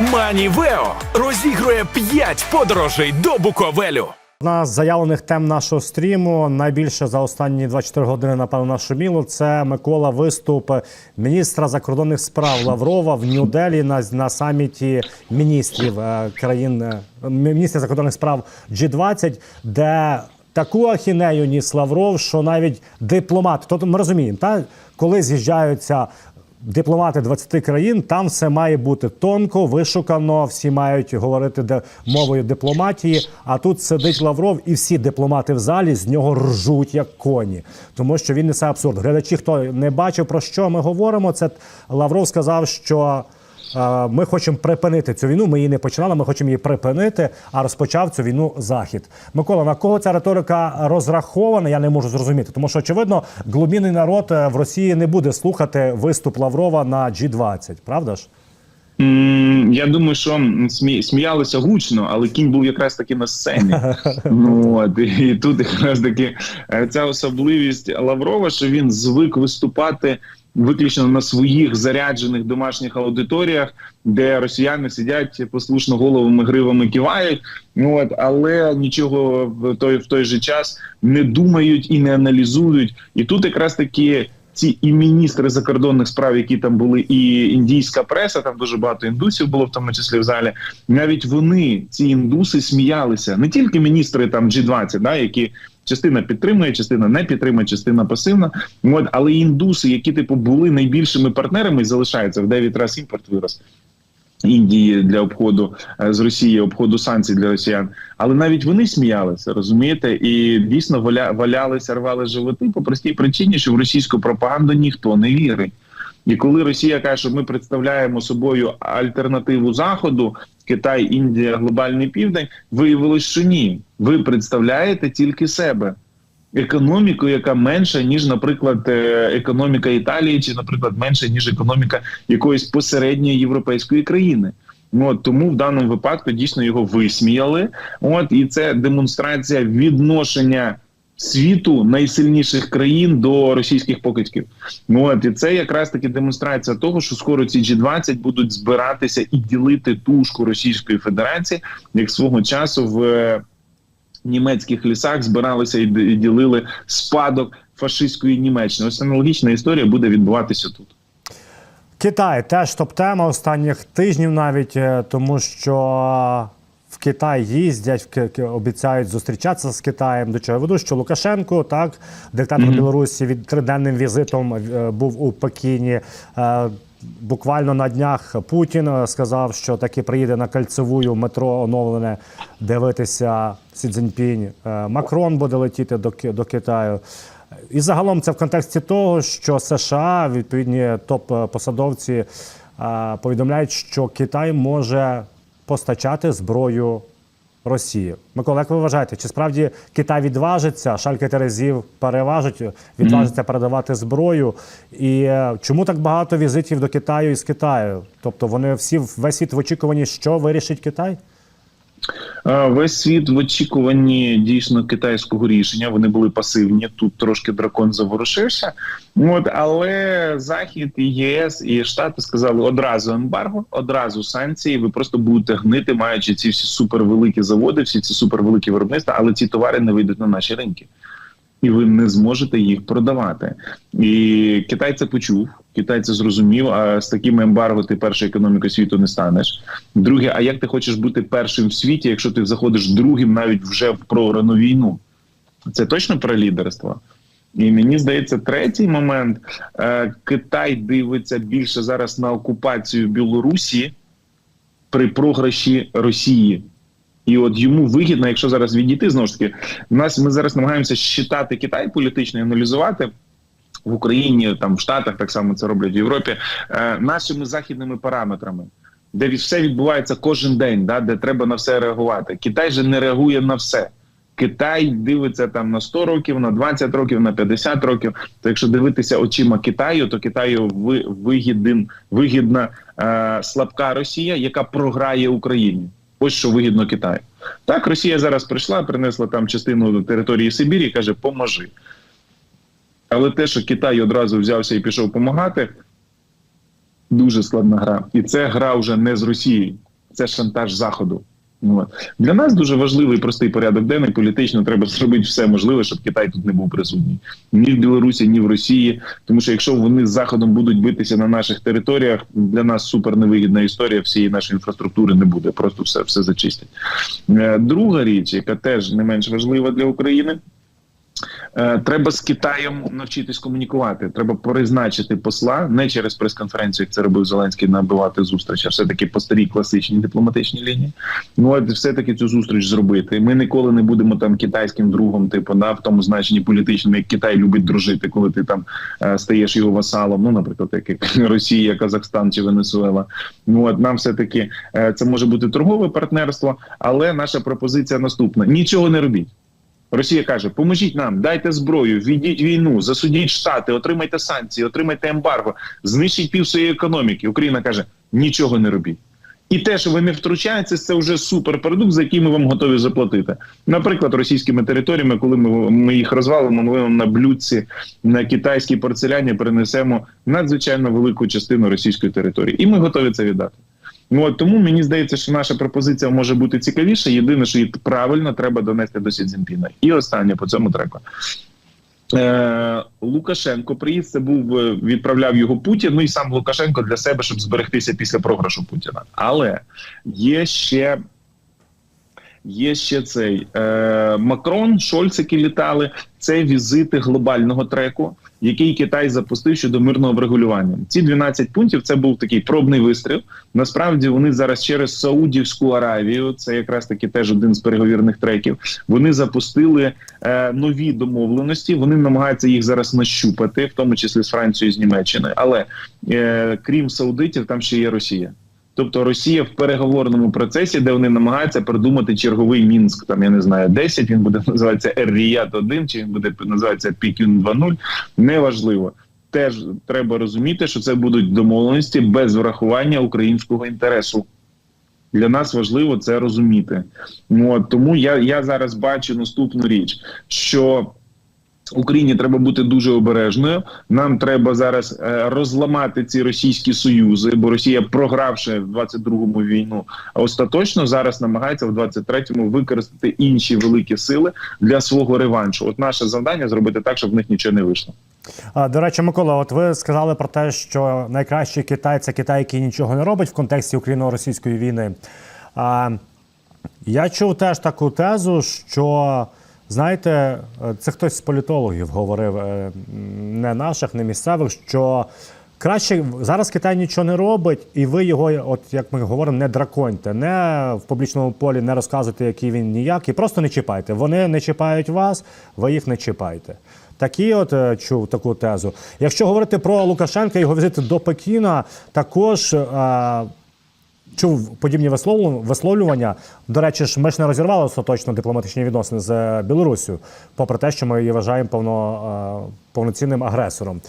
Манівео розігрує 5 подорожей до Буковелю. Одна з заявлених тем нашого стріму найбільше за останні 24 години, напевно, нашуміло. Це Микола виступ міністра закордонних справ Лаврова в Нью-Делі на, на саміті міністрів е, країн е, міністрів закордонних справ G20, де таку ахінею ніс Лавров, що навіть дипломати, тобто ми розуміємо, та коли з'їжджаються дипломати 20 країн, там все має бути тонко, вишукано, всі мають говорити мовою дипломатії. А тут сидить Лавров, і всі дипломати в залі з нього ржуть як коні, тому що він несе абсурд. Глядачі, хто не бачив про що ми говоримо, це Лавров сказав, що. Ми хочемо припинити цю війну. Ми її не починали. Ми хочемо її припинити. А розпочав цю війну захід. Микола, на кого ця риторика розрахована? Я не можу зрозуміти, тому що очевидно, глубінний народ е, в Росії не буде слухати виступ Лаврова на G20, правда ж? Я думаю, що смі... сміялися гучно, але кінь був якраз таки на сцені. ну, от, і тут якраз таки е, ця особливість Лаврова, що він звик виступати виключно на своїх заряджених домашніх аудиторіях, де росіяни сидять послушно головами гривами кивають. Ну, от, але нічого в той в той же час не думають і не аналізують. І тут якраз таки ці і міністри закордонних справ, які там були, і індійська преса, там дуже багато індусів було в тому числі в залі. Навіть вони, ці індуси, сміялися не тільки міністри там G20, да, які частина підтримує, частина не підтримує, частина пасивна. От, але індуси, які типу були найбільшими партнерами, залишаються в 9 разів імпорт вирос. Індії для обходу е, з Росії, обходу санкцій для росіян, але навіть вони сміялися, розумієте, і дійсно валя, валялися, рвали животи по простій причині, що в російську пропаганду ніхто не вірить. І коли Росія каже, що ми представляємо собою альтернативу Заходу, Китай, Індія, глобальний південь, виявилось, що ні. Ви представляєте тільки себе. Економіку, яка менша ніж, наприклад, е, економіка Італії, чи, наприклад, менша ніж економіка якоїсь посередньої європейської країни. От тому в даному випадку дійсно його висміяли. От і це демонстрація відношення світу найсильніших країн до російських покидьків. От і це якраз таки демонстрація того, що скоро ці G20 будуть збиратися і ділити тушку Російської Федерації, як свого часу в е, німецьких лісах збиралися і ділили спадок фашистської Німеччини. Ось аналогічна історія буде відбуватися тут. Китай теж топ-тема останніх тижнів, навіть е, тому що в Китай їздять, обіцяють зустрічатися з Китаєм. До чого я веду, що Лукашенко, так, диктатор Білорусі, від триденним візитом е, був у Пекіні. Е, Буквально на днях Путін е, сказав, що таки приїде на кольцевую метро оновлене дивитися Сі Цзіньпінь. Макрон буде летіти до, до Китаю. І загалом це в контексті того, що США, відповідні топ-посадовці, повідомляють, що Китай може постачати зброю Росії. Микола, як ви вважаєте, чи справді Китай відважиться, шальки Терезів переважить, відважиться передавати зброю? І е, чому так багато візитів до Китаю із Китаю? Тобто вони всі весь світ в очікуванні, що вирішить Китай? Весь світ в очікуванні дійсно китайського рішення. Вони були пасивні. Тут трошки дракон заворушився. От але Захід і ЄС і Штати сказали одразу ембарго, одразу санкції. Ви просто будете гнити, маючи ці всі супервеликі заводи, всі ці супервеликі виробництва, але ці товари не вийдуть на наші ринки. І ви не зможете їх продавати. І Китай це почув. Китай це зрозумів. А з такими ембарго ти першою економікою світу не станеш. Друге, а як ти хочеш бути першим в світі, якщо ти заходиш другим навіть вже в програну війну? Це точно про лідерство. І мені здається, третій момент е, Китай дивиться більше зараз на окупацію Білорусі при програші Росії. І от йому вигідно, якщо зараз відійти, знову ж таки, в нас ми зараз намагаємося щитати Китай політично і аналізувати в Україні, там в Штатах так само це роблять в Європі, е, нашими західними параметрами, де від- все відбувається кожен день, да, де треба на все реагувати. Китай же не реагує на все. Китай дивиться там на 100 років, на 20 років, на 50 років. То якщо дивитися очима Китаю, то Китаю ви- вигіден, вигідна е, слабка Росія, яка програє Україні. Ось що вигідно Китаю. Так, Росія зараз прийшла, принесла там частину території Сибірі і каже, поможи. Але те, що Китай одразу взявся і пішов допомагати, дуже складна гра. І це гра вже не з Росією. це шантаж заходу. Ну. Для нас дуже важливий простий порядок денний. Політично треба зробити все можливе, щоб Китай тут не був присутній ні в Білорусі, ні в Росії. Тому що якщо вони з заходом будуть битися на наших територіях, для нас супер невигідна історія всієї нашої інфраструктури не буде. Просто все, все зачистять. Е, Друга річ, яка теж не менш важлива для України. Е, Треба з Китаєм навчитись комунікувати. Треба призначити посла не через прес-конференцію, як це робив Зеленський набивати зустріч, а все таки по старій класичній дипломатичній лінії. Ну от все таки цю зустріч зробити. Ми ніколи не будемо там китайським другом, типу, да, в тому значенні політичному, як Китай любить дружити, коли ти там е, стаєш його васалом. Ну, наприклад, як Росія, Казахстан чи Венесуела. Ну от нам все таки е, це може бути торгове партнерство, але наша пропозиція наступна: нічого не робіть. Росія каже: поможіть нам, дайте зброю, введіть війну, засудіть штати, отримайте санкції, отримайте ембарго, знищіть пів своєї економіки. Україна каже: нічого не робіть. І те, що ви не втручаєтеся, це вже суперпродукт, за який ми вам готові заплатити. Наприклад, російськими територіями, коли ми, ми їх розвалимо, ми вам на блюдці на китайській порцеляні перенесемо надзвичайно велику частину російської території, і ми готові це віддати. Ну от тому мені здається, що наша пропозиція може бути цікавіша. Єдине, що її правильно треба донести до Сі Цзіньпіна. І останнє по цьому треку. Е, Лукашенко приїзд це був е, відправляв його Путін. Ну і сам Лукашенко для себе, щоб зберегтися після програшу Путіна. Але є ще. Є ще цей е, Макрон, Шольц, літали. Це візити глобального треку, який Китай запустив щодо мирного врегулювання. Ці 12 пунктів це був такий пробний вистріл. Насправді вони зараз через Саудівську Аравію, це якраз таки теж один з переговірних треків. Вони запустили е, нові домовленості. Вони намагаються їх зараз нащупати, в тому числі з Францією з Німеччиною. Але е, крім саудитів, там ще є Росія. Тобто Росія в переговорному процесі, де вони намагаються придумати черговий мінськ, там я не знаю, 10, Він буде називатися Ер-Ріят 1 чи він буде називатися Пікюн 2.0, Неважливо. Теж треба розуміти, що це будуть домовленості без врахування українського інтересу. Для нас важливо це розуміти. От, тому я, я зараз бачу наступну річ, що Україні треба бути дуже обережною. Нам треба зараз е, розламати ці російські союзи, бо Росія, програвши в 22-му війну, остаточно зараз намагається в 23-му використати інші великі сили для свого реваншу. От наше завдання зробити так, щоб в них нічого не вийшло. До речі, Микола, от ви сказали про те, що найкращий Китай це Китай, який нічого не робить в контексті україно-російської війни. А, я чув теж таку тезу, що знаєте, е, це хтось з політологів говорив, е, не наших, не місцевих, що краще зараз Китай нічого не робить, і ви його, от як ми говоримо, не драконьте, не в публічному полі не розказуйте, який він ніякий, просто не чіпайте. Вони не чіпають вас, ви їх не чіпайте. Такі от е, чув таку тезу. Якщо говорити про Лукашенка, його візит до Пекіна, також чув подібні висловлю- висловлювання. До речі, ж ми ж не розірвали остаточно дипломатичні відносини з е, Білоруссю, попри те, що ми її вважаємо повно, е, повноцінним агресором.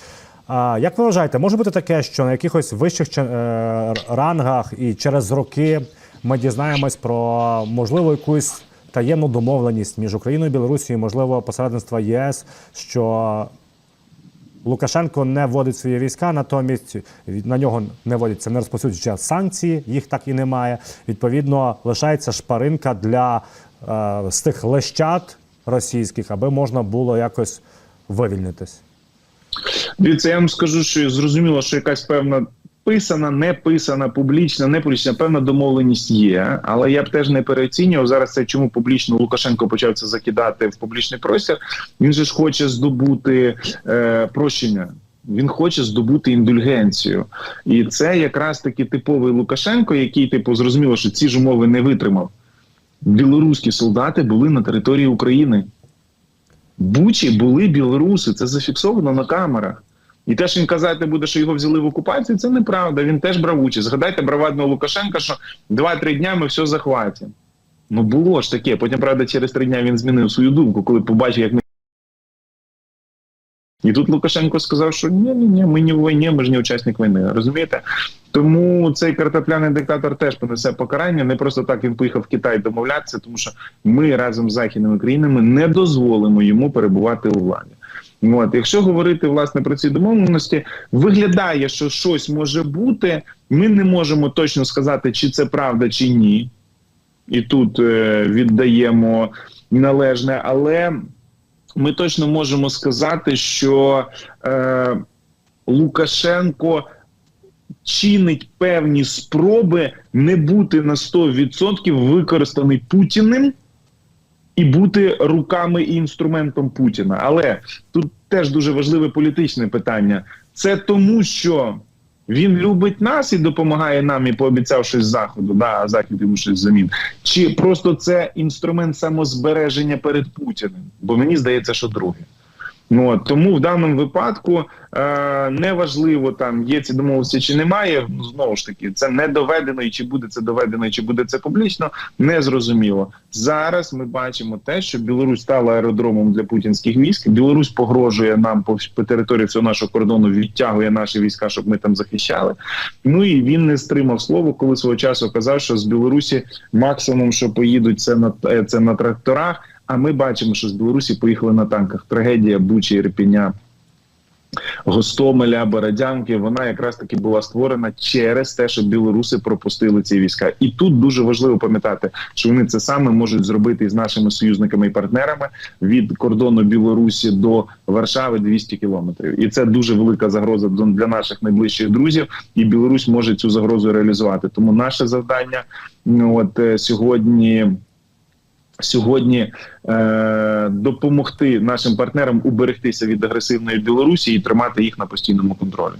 А як ви вважаєте, може бути таке, що на якихось вищих е, рангах і через роки ми дізнаємось про можливо якусь таємну домовленість між Україною і Білорусією, можливо, посередництва ЄС, що Лукашенко не вводить свої війська, натомість на нього не вводяться не розповсюджуються санкції, їх так і немає. Відповідно, лишається шпаринка для е, з тих лещат російських, аби можна було якось вивільнитись. Дивіться, я вам скажу, що зрозуміло, що якась певна писана, не писана, публічна, не публічна, певна домовленість є. Але я б теж не переоцінював зараз. Це чому публічно Лукашенко почав це закидати в публічний простір. Він же ж хоче здобути е, прощення. Він хоче здобути індульгенцію, і це якраз таки типовий Лукашенко, який типу зрозуміло, що ці ж умови не витримав. Білоруські солдати були на території України. Бучі були білоруси, це зафіксовано на камерах. І те, що він казати буде, що його взяли в окупацію, це неправда. Він теж брав участь. Згадайте бравадного Лукашенка, що 2-3 дня ми все захватимо. Ну було ж таке. Потім, правда, через три дня він змінив свою думку, коли побачив, як ми. І тут Лукашенко сказав, що ні, ні, ні, ми не в війні, ми ж не учасник війни. Розумієте? Тому цей картопляний диктатор теж понесе покарання. Не просто так він поїхав в Китай домовлятися, тому що ми разом з західними країнами не дозволимо йому перебувати у владі. От, якщо говорити власне про ці домовленості, виглядає, що щось може бути, Ми не можемо точно сказати, чи це правда, чи ні. І тут е, віддаємо належне, але ми точно можемо сказати, що е, Лукашенко чинить певні спроби не бути на 100% використаний Путіним і бути руками і інструментом Путіна. Але тут теж дуже важливе політичне питання. Це тому, що він любить нас і допомагає нам і пообіцяв щось заходу, да, а захід йому щось замін. Чи просто це інструмент самозбереження перед Путіним? Бо мені здається, що друге. Ну, тому в даному випадку е, неважливо там є ці домовленості чи немає. Знову ж таки, це не доведено, і чи буде це доведено, і чи буде це публічно, не зрозуміло. Зараз ми бачимо те, що Білорусь стала аеродромом для путінських військ. Білорусь погрожує нам по, по території всього нашого кордону, відтягує наші війська, щоб ми там захищали. Ну і він не стримав слово, коли свого часу казав, що з Білорусі максимум, що поїдуть, це на е, це на тракторах. А ми бачимо, що з Білорусі поїхали на танках. Трагедія Бучі, Ірпіня, Гостомеля, Бородянки. Вона якраз таки була створена через те, що білоруси пропустили ці війська. І тут дуже важливо пам'ятати, що вони це саме можуть зробити із нашими союзниками і партнерами від кордону Білорусі до Варшави 200 кілометрів. І це дуже велика загроза для наших найближчих друзів. І Білорусь може цю загрозу реалізувати. Тому наше завдання ну, от е, сьогодні. Сьогодні е, допомогти нашим партнерам уберегтися від агресивної Білорусі і тримати їх на постійному контролі.